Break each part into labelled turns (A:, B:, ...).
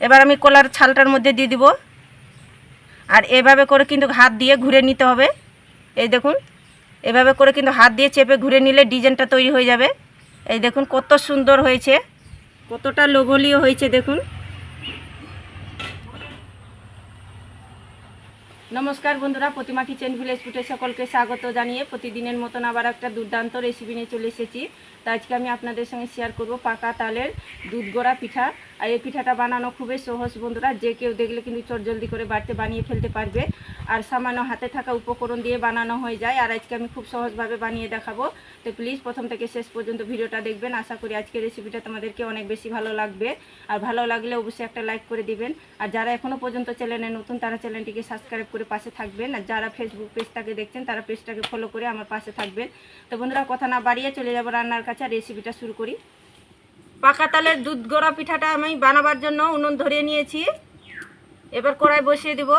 A: এবার আমি কলার ছালটার মধ্যে দিয়ে দিব। আর এভাবে করে কিন্তু হাত দিয়ে ঘুরে নিতে হবে। এই দেখুন, এভাবে করে কিন্তু হাত দিয়ে চেপে ঘুরে নিলে ডিজাইনটা তৈরি হয়ে যাবে। এই দেখুন, কত সুন্দর হয়েছে। কতটা লোভনীয় হয়েছে, দেখুন। নমস্কার বন্ধুরা, প্রতিমা কিচেন ভিলেজ ফুটে সকলকে স্বাগত জানিয়ে প্রতিদিনের মতন আবার একটা দুর্দান্ত রেসিপি নিয়ে চলে এসেছি। তো আজকে আমি আপনাদের সঙ্গে শেয়ার করব পাকা তালের দুধ গড়া পিঠা। আর এই পিঠাটা বানানো খুবই সহজ বন্ধুরা, যে কেউ দেখলে কিন্তু চটজলদি করে বাড়িতে বানিয়ে ফেলতে পারবে। আর সামান্য হাতে থাকা উপকরণ দিয়ে বানানো হয়ে যায়, আর আজকে আমি খুব সহজভাবে বানিয়ে দেখাবো। তো প্লিজ প্রথম থেকে শেষ পর্যন্ত ভিডিওটা দেখবেন, আশা করি আজকের রেসিপিটা তোমাদেরকে অনেক বেশি ভালো লাগবে। আর ভালো লাগলে অবশ্যই একটা লাইক করে দিবেন। আর যারা এখনও পর্যন্ত চ্যানেলে নতুন, তারা চ্যানেলটিকে সাবস্ক্রাইব করে পাশে থাকবেন। আর যারা ফেসবুক পেজটাকে দেখছেন, তারা পেজটাকে ফলো করে আমার পাশে থাকবেন। তো বন্ধুরা, কথা না বাড়িয়ে চলে যাব রান্নার কাছে, আর রেসিপিটা শুরু করি। পাকা তালের দুধ গড়া পিঠাটা আমি বানাবার জন্য উনুন ধরিয়ে নিয়েছি। এবার কড়াই বসিয়ে দিব।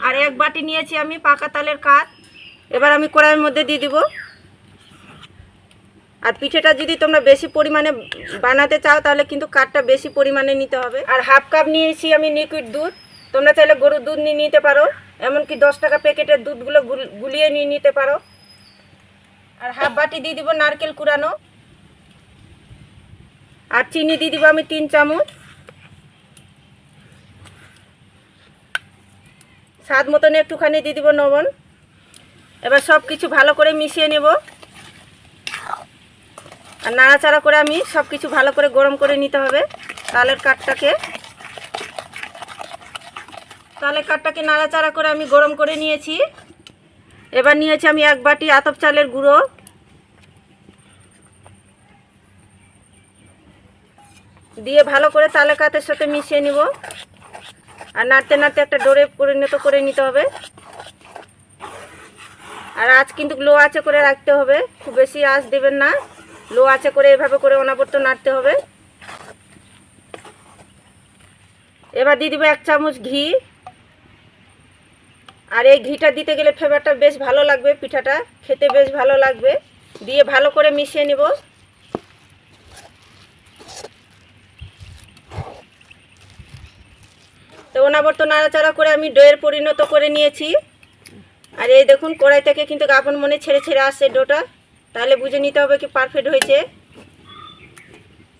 A: আর এক বাটি নিয়েছি আমি পাকা তালের কাঠ এবার আমি কড়াইয়ের মধ্যে দিয়ে দিব। আর পিঠেটা যদি তোমরা বেশি পরিমাণে বানাতে চাও, তাহলে কিন্তু কাঠটা বেশি পরিমাণে নিতে হবে। আর হাফ কাপ নিয়েছি আমি লিকুইড দুধ। তোমরা চাইলে গরুর দুধ নিয়ে নিতে পারো। এমনকি দশ টাকা প্যাকেটের দুধগুলো গুল- গুলিয়ে নিয়ে নিতে পারো। আর হাফ বাটি দিয়ে দিব নারকেল কুড়ানো। আর চিনি দিয়ে দিব আমি তিন চামচ। স্বাদ মতন একটুখানি দিয়ে দিব লবণ। এবার সব কিছু ভালো করে মিশিয়ে নেব। আর নাড়াচাড়া করে আমি সব কিছু ভালো করে গরম করে নিতে হবে। তালের কাঠটাকে। তালের কাঠটাকে নাড়াচাড়া করে আমি গরম করে নিয়েছি। এবার নিয়েছি আমি এক বাটি আতপ চালের গুঁড়ো। দিয়ে ভালো করে তালে কাতের সাথে মিশিয়ে নিব। আর নাড়তে নাড়তে একটা ডোরে পরিণত করে নিতে হবে। আর আঁচ কিন্তু লো আঁচে করে রাখতে হবে। খুব বেশি আঁচ দেবেন না। লো আঁচে করে এভাবে করে অনাবর্ত নাড়তে হবে। এবার দিয়ে দিব এক চামচ ঘি। আর এই ঘিটা দিতে গেলে ফ্লেভারটা বেশ ভালো লাগবে, পিঠাটা খেতে বেশ ভালো লাগবে। দিয়ে ভালো করে মিশিয়ে নিব। অনাবর্ত নাড়াচাড়া করে আমি ডোয়ের পরিণত করে নিয়েছি। আর এই দেখুন কড়াই থেকে কিন্তু আপন মনে ছেড়ে ছেড়ে আসছে ডোটা। তাহলে বুঝে নিতে হবে কি পারফেক্ট হয়েছে।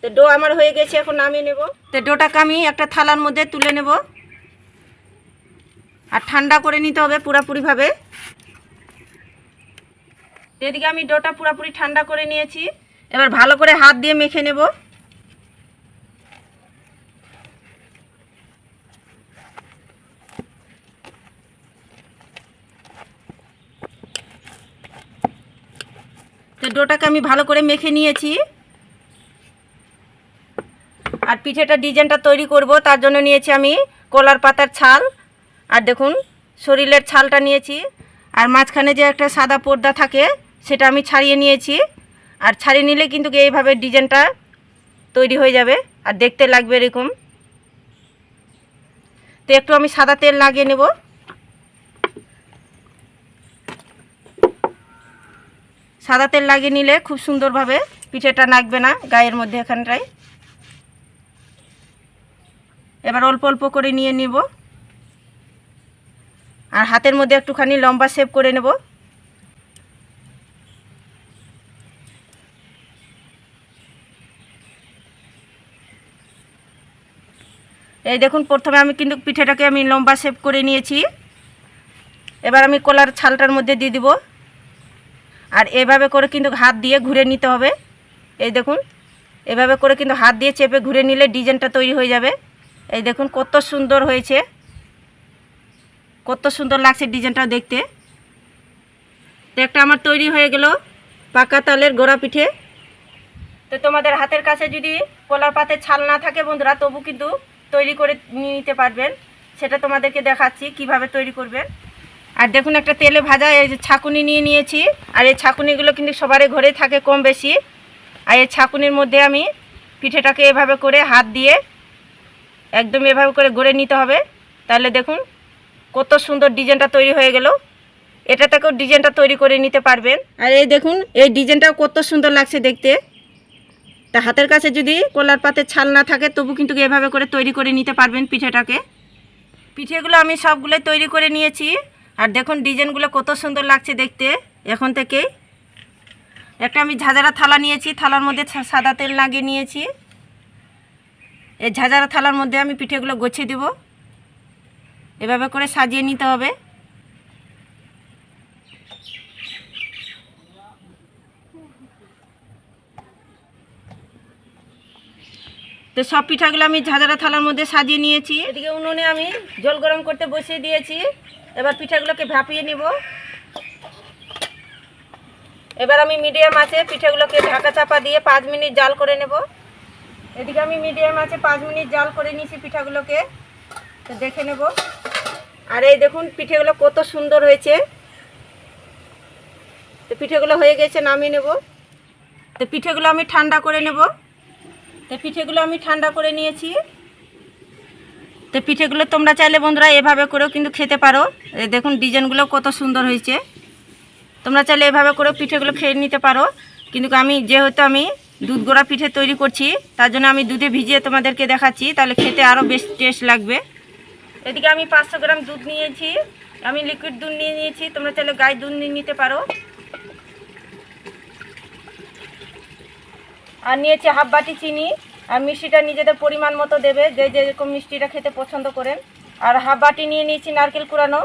A: তো ডো আমার হয়ে গেছে, এখন নামিয়ে নেব। তো ডোটাকে আমি একটা থালার মধ্যে তুলে নেব। আর ঠান্ডা করে নিতে হবে পুরাপুরিভাবে। এদিকে আমি ডোটা পুরাপুরি ঠান্ডা করে নিয়েছি। এবার ভালো করে হাত দিয়ে মেখে নেব। ডোটাকে আমি ভালো করে মেখে নিয়েছি। আর পিঠেটা ডিজাইনটা তৈরি করব, তার জন্য নিয়েছি আমি কলার পাতার ছাল। আর দেখুন, শরীরের ছালটা নিয়েছি। আর মাঝখানে যে একটা সাদা পর্দা থাকে, সেটা আমি ছাড়িয়ে নিয়েছি। আর ছাড়িয়ে নিলে কিন্তু এইভাবে ডিজাইনটা তৈরি হয়ে যাবে, আর দেখতে লাগবে এরকম। তো একটু আমি সাদা তেল লাগিয়ে নেব। সাদা তেল লাগিয়ে নিলে খুব সুন্দরভাবে পিঠেটা নাকবে না, গায়ের মধ্যে এখানটায়। এবার অল্প অল্প করে নিয়ে নিব। আর হাতের মধ্যে একটুখানি লম্বা শেপ করে নেব। এই দেখুন, প্রথমে আমি কিন্তু পিঠেটাকে আমি লম্বা শেপ করে নিয়েছি। এবার আমি কলার ছালটার মধ্যে দিয়ে দিব। আর এভাবে করে কিন্তু হাত দিয়ে ঘুরে নিতে হবে। এই দেখুন, এভাবে করে কিন্তু হাত দিয়ে চেপে ঘুরে নিলে ডিজাইনটা তৈরি হয়ে যাবে। এই দেখুন, কত সুন্দর হয়েছে। কত সুন্দর লাগছে ডিজাইনটা দেখতে। তো একটা আমার তৈরি হয়ে গেল পাকা তালের গোড়া পিঠে। তো তোমাদের হাতের কাছে যদি কলার পাতে ছাল না থাকে বন্ধুরা, তবু কিন্তু তৈরি করে নিতে পারবেন। সেটা তোমাদেরকে দেখাচ্ছি কীভাবে তৈরি করবেন। আর দেখুন একটা তেলে ভাজা, এই যে ছাকুনি নিয়ে নিয়েছি। আর এই ছাকুনিগুলো কিন্তু সবারই ঘরে থাকে কম বেশি। আর এই ছাকুনির মধ্যে আমি পিঠেটাকে এভাবে করে হাত দিয়ে একদম এভাবে করে গড়ে নিতে হবে। তাহলে দেখুন কত সুন্দর ডিজাইনটা তৈরি হয়ে গেল। এটা থেকেও ডিজাইনটা তৈরি করে নিতে পারবেন। আর এই দেখুন, এই ডিজাইনটাও কত সুন্দর লাগছে দেখতে। তা হাতের কাছে যদি কলার পাতের ছাল না থাকে, তবু কিন্তু এভাবে করে তৈরি করে নিতে পারবেন পিঠেটাকে। পিঠেগুলো আমি সবগুলো তৈরি করে নিয়েছি। আর দেখুন ডিজাইনগুলো কত সুন্দর লাগছে দেখতে। এখন থেকে একটা আমি ঝাঁঝারা থালা নিয়েছি, থালার মধ্যে সাদা তেল লাগিয়ে নিয়েছি। এই ঝাঁঝারা থালার মধ্যে আমি পিঠেগুলো গোছিয়ে দেবো। এভাবে করে সাজিয়ে নিতে হবে। তো সব পিঠাগুলো আমি ঝাঁঝারা থালার মধ্যে সাজিয়ে নিয়েছি। এদিকে উনুনে আমি জল গরম করতে বসিয়ে দিয়েছি। এবার পিঠাগুলোকে ভাপিয়ে নিব। এবার আমি মিডিয়াম আছে, পিঠাগুলোকে ঢাকা চাপা দিয়ে পাঁচ মিনিট জাল করে নেব। এদিকে আমি মিডিয়াম আছে, পাঁচ মিনিট জাল করে নিয়েছি পিঠাগুলোকে। তো দেখে নেব। আর এই দেখুন, পিঠেগুলো কত সুন্দর হয়েছে। তো পিঠেগুলো হয়ে গেছে, নামিয়ে নেব। তো পিঠেগুলো আমি ঠান্ডা করে নেব। তো পিঠেগুলো আমি ঠান্ডা করে নিয়েছি। তো পিঠেগুলো তোমরা চাইলে বন্ধুরা এভাবে করেও কিন্তু খেতে পারো। দেখুন, ডিজাইনগুলো কত সুন্দর হয়েছে। তোমরা চাইলে এভাবে করেও পিঠেগুলো খেয়ে নিতে পারো। কিন্তু আমি, যেহেতু আমি দুধ গোড়া পিঠে তৈরি করছি, তার জন্য আমি দুধে ভিজিয়ে তোমাদেরকে দেখাচ্ছি, তাহলে খেতে আরও বেশ টেস্ট লাগবে। এদিকে আমি পাঁচশো গ্রাম দুধ নিয়েছি। আমি লিকুইড দুধ নিয়ে নিয়েছি। তোমরা চাইলে গায়ে দুধ নিয়ে নিতে পারো। আর নিয়েছি হাফ বাটি চিনি। আর মিষ্টিটা নিজেদের পরিমাণ মতো দেবে, যে যেরকম মিষ্টিটা খেতে পছন্দ করেন। আর হাফ বাটি নিয়ে নিয়েছি নারকেল কুড়ানো।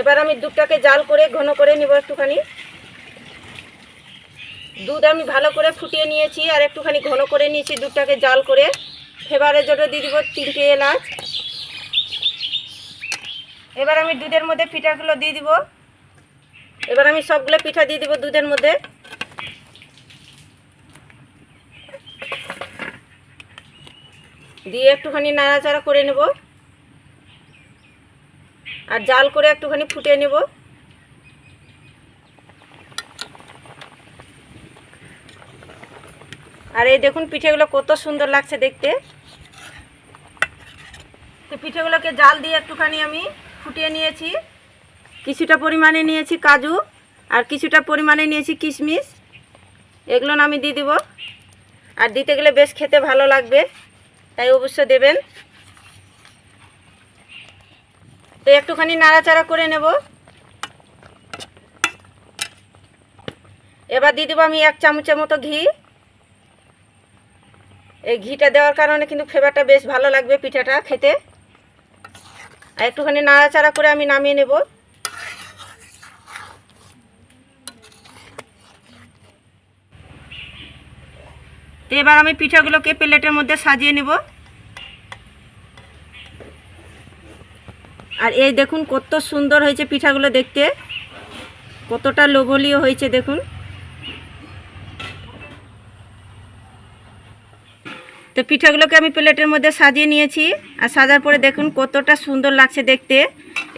A: এবার আমি দুধটাকে জাল করে, ঘন করে নিব একটুখানি। দুধ আমি ভালো করে ফুটিয়ে নিয়েছি, আর একটুখানি ঘন করে নিয়েছি দুধটাকে জাল করে। ফেবারের জন্য দিয়ে দিব তিনটে এলাচ। এবার আমি দুধের মধ্যে পিঠাগুলো দিয়ে দিব। এবার আমি সবগুলো পিঠা দিয়ে দিব দুধের মধ্যে। দিয়ে একটুখানি নাড়াচাড়া করে নেব। আর জাল করে একটুখানি ফুটিয়ে নেব। আর এই দেখুন পিঠেগুলো কত সুন্দর লাগছে দেখতে। তো পিঠেগুলোকে জাল দিয়ে একটুখানি আমি ফুটিয়ে নিয়েছি। কিছুটা পরিমাণে নিয়েছি কাজু আর কিছুটা পরিমাণে নিয়েছি কিশমিশ। এগুলো আমি দিয়ে দিব। আর দিতে গেলে বেশ খেতে ভালো লাগবে। তাই অবশ্য দেবেন। তো একটুখানি নাড়াচাড়া করে নেব। এবার দিয়ে দেবো আমি এক চামচের মতো ঘি। এই ঘিটা দেওয়ার কারণে কিন্তু ফ্লেভারটা বেশ ভালো লাগবে পিঠাটা খেতে। আর একটুখানি নাড়াচাড়া করে আমি নামিয়ে নেব। এবার আমি পিঠাগুলোকে প্লেটের মধ্যে সাজিয়ে নেব। আর এই দেখুন কত সুন্দর হয়েছে পিঠাগুলো দেখতে। কতটা লোভনীয় হয়েছে দেখুন। তো পিঠাগুলোকে আমি প্লেটের মধ্যে সাজিয়ে নিয়েছি। আর সাজার পরে দেখুন কতটা সুন্দর লাগছে দেখতে।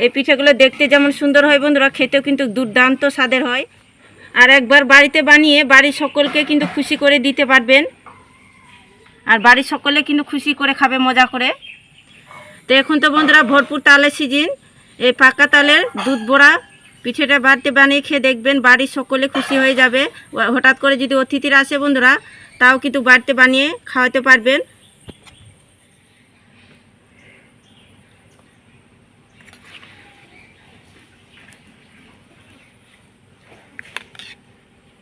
A: এই পিঠাগুলো দেখতে যেমন সুন্দর হয় বন্ধুরা, খেতেও কিন্তু দুর্দান্ত স্বাদের হয়। আর একবার বাড়িতে বানিয়ে বাড়ির সকলকে কিন্তু খুশি করে দিতে পারবেন। আর বাড়ির সকলে কিন্তু খুশি করে খাবে, মজা করে। তো এখন তো বন্ধুরা ভরপুর তালের সিজন। এই পাকা তালের দুধ বড়া, পিঠেটা বাড়িতে বানিয়ে খেয়ে দেখবেন, বাড়ির সকলে খুশি হয়ে যাবে। হঠাৎ করে যদি অতিথিরা আসে বন্ধুরা, তাও কিন্তু বাড়িতে বানিয়ে খাওয়াতে পারবেন।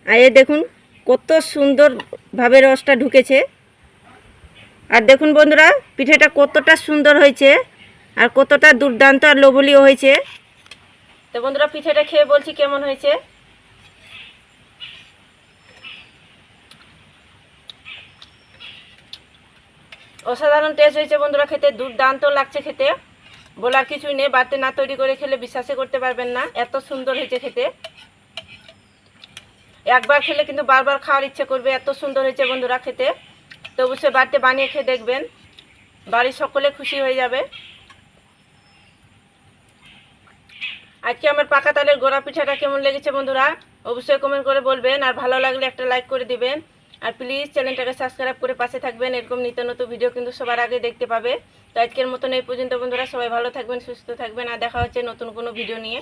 A: আর এই দেখুন, কত সুন্দরভাবে রসটা ঢুকেছে। আর দেখুন বন্ধুরা, পিঠেটা কতটা সুন্দর হয়েছে আর কতটা দুর্দান্ত আর লোভনীয় হয়েছে। তো বন্ধুরা, পিঠেটা খেয়ে বলছি কেমন হয়েছে? অসাধারণ টেস্ট হয়েছে বন্ধুরা খেতে, দুর্দান্ত লাগছে খেতে। বলার কিছুই নেই, বাড়িতে না তৈরি করে খেলে বিশ্বাসই করতে পারবেন না, এত সুন্দর হয়েছে খেতে। একবার খেলে কিন্তু বারবার খাওয়ার ইচ্ছে করবে, এত সুন্দর হয়েছে বন্ধুরা খেতে। তো অবশ্যই বাড়িতে বানিয়ে খেয়ে দেখবেন। বাড়ির সকলে খুশি হয়ে যাবে। আজকে আমার পাকা তালের গোড়া পিঠাটা কেমন লেগেছে বন্ধুরা, অবশ্যই কমেন্ট করে বলবেন। আর ভালো লাগলে একটা লাইক করে দিবেন। আর প্লিজ চ্যানেলটাকে সাবস্ক্রাইব করে পাশে থাকবেন। এরকম নিত্য নতুন ভিডিও কিন্তু সবার আগে দেখতে পাবে। তো আজকের মতন এই পর্যন্ত বন্ধুরা, সবাই ভালো থাকবেন, সুস্থ থাকবেন। আর দেখা হচ্ছে নতুন কোনো ভিডিও নিয়ে।